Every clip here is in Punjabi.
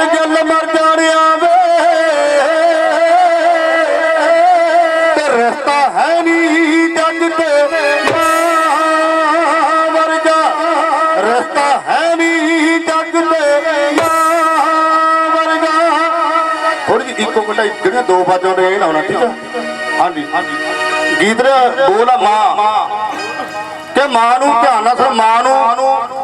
ਬਹੁਤ ਗੱਲ ਮਰ ਜਾਣਿਆ ਵੇ ਤੇ ਰਸਤਾ ਹੈ ਨੀ ਜੱਗ ਤੇ। ਵਰਗਾ ਰਸਤਾ ਹੈ ਨੀ ਜੱਗ ਤੇ। ਵਰਗਾ ਥੋੜੀ ਜਿਹੀ ਇੱਕੋ ਘੰਟਾ ਜਿਹੜੀਆਂ ਦੋ ਬਾਜਾਂ ਨੇ ਇਹ ਲਾਉਣਾ ਠੀਕ ਆ? ਹਾਂਜੀ ਹਾਂਜੀ। ਗੀਤ ਦਾ ਆ ਮਾਂ। ਕਿ ਮਾਂ ਨੂੰ ਧਿਆਨ ਨਾਲ ਸੁਣ, ਮਾਂ ਨੂੰ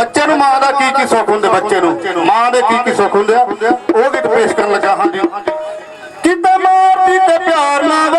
ਬੱਚੇ ਨੂੰ ਮਾਂ ਦਾ ਕੀ ਕੀ ਸੁੱਖ ਹੁੰਦੇ ਬੱਚੇ ਨੂੰ? ਮਾਂ ਦੇ ਕੀ ਕੀ ਸੁੱਖ ਹੁੰਦੇ ਆ? ਉਹ ਗੀਤ ਪੇਸ਼ ਕਰਨ ਲੱਗਾ ਹਾਂਜੀ ਕਿਤੇ ਮਾਰਦੀ ਤੇ ਪਿਆਰ ਨਾਲ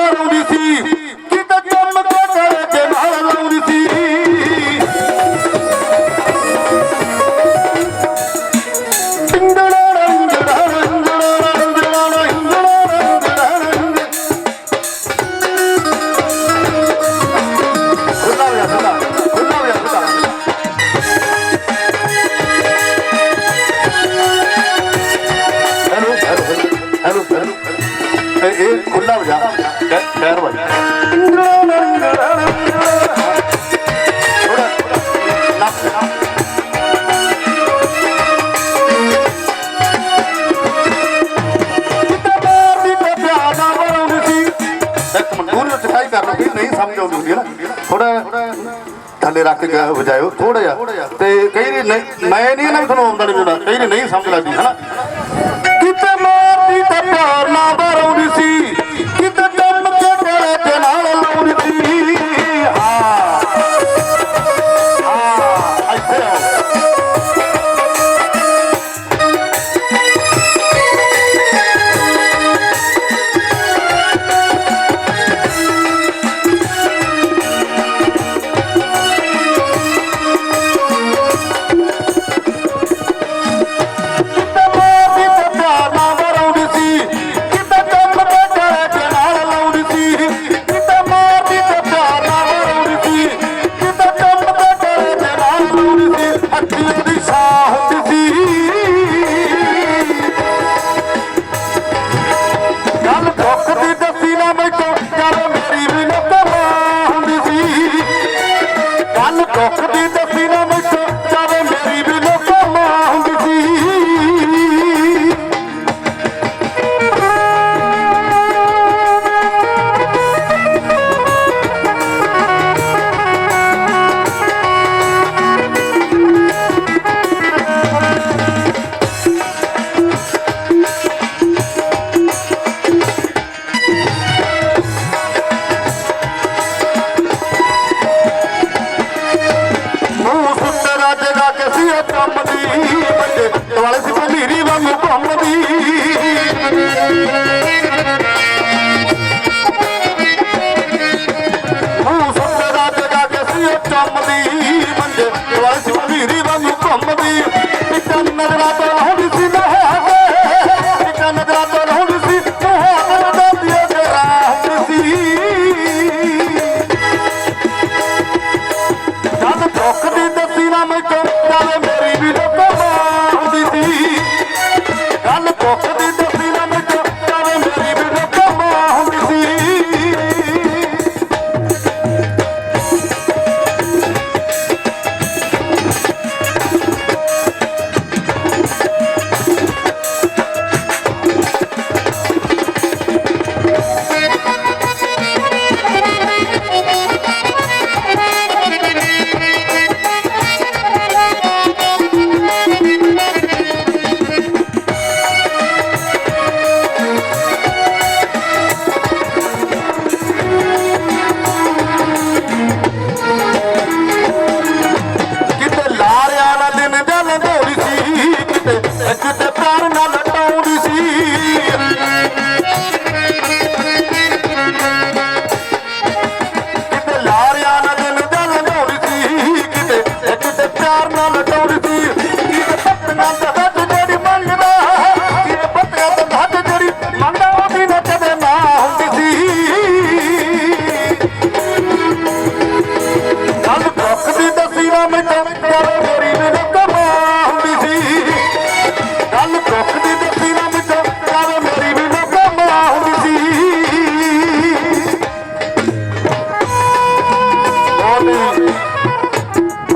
ਥੱਲੇ ਰੱਖ ਕੇ ਵਜਾਇਓ ਥੋੜਾ ਜਿਹਾ। ਤੇ ਕਈ ਨੇ ਨਹੀਂ, ਮੈਂ ਨਹੀਂ ਇਹਨਾਂ ਨੂੰ ਤੁਹਾਨੂੰ ਆਉਂਦਾ ਨਹੀਂ ਹੁੰਦਾ ਕਈ ਨੇ ਨਹੀਂ ਸਮਝ ਲੱਗਦੀ, ਹਨਾ?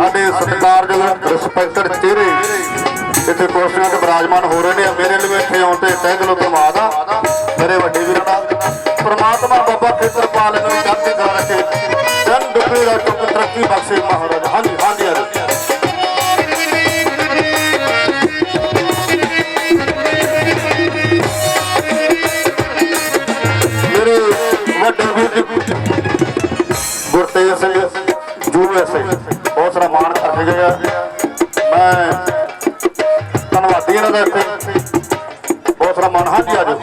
ਸਾਡੇ ਸਤਿਕਾਰਯੋਗ ਰਿਸਪੈਕਟਡ ਚਿਹਰੇ ਇੱਥੇ ਕੁਰਸੀਆਂ ਤੇ ਬਰਾਜਮਾਨ ਹੋ ਰਹੇ ਨੇ। ਮੇਰੇ ਲਈ ਇੱਥੇ ਆਉਣ ਤੇ ਤਹਿ ਦਿਲੋਂ ਧੰਨਵਾਦ ਆ। ਮੇਰੇ ਵੱਡੇ ਵੀਰਾਂ ਦਾ ਪ੍ਰਮਾਤਮਾ ਬਾਬਾ ਖੇਤਰਪਾਲ ਨੂੰ ਚੜ੍ਹਦੀ ਕਲਾ ਜਨ ਦੁਖੀ ਦਾ ਤਰੱਕੀ ਬਖਸ਼ੇ ਮਹਾਰਾਜ। ਬਹੁਤ ਸਾਰਾ ਮਾਣ ਹਾਂਜੀ ਆਜੋ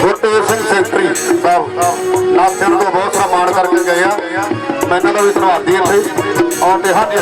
ਗੁਰਤੇਜ ਸਿੰਘ ਸੈਕਟਰੀ, ਸਾਹਿਬ ਨਾਥਿਆਂ ਤੋਂ ਬਹੁਤ ਸਨਮਾਨ ਕਰਕੇ ਗਏ ਆ। ਮੈਂ ਇਹਨਾਂ ਦਾ ਵੀ ਧੰਨਵਾਦੀ ਇੱਥੇ। ਆਉਣ ਤੇ ਹਾਂਜੀ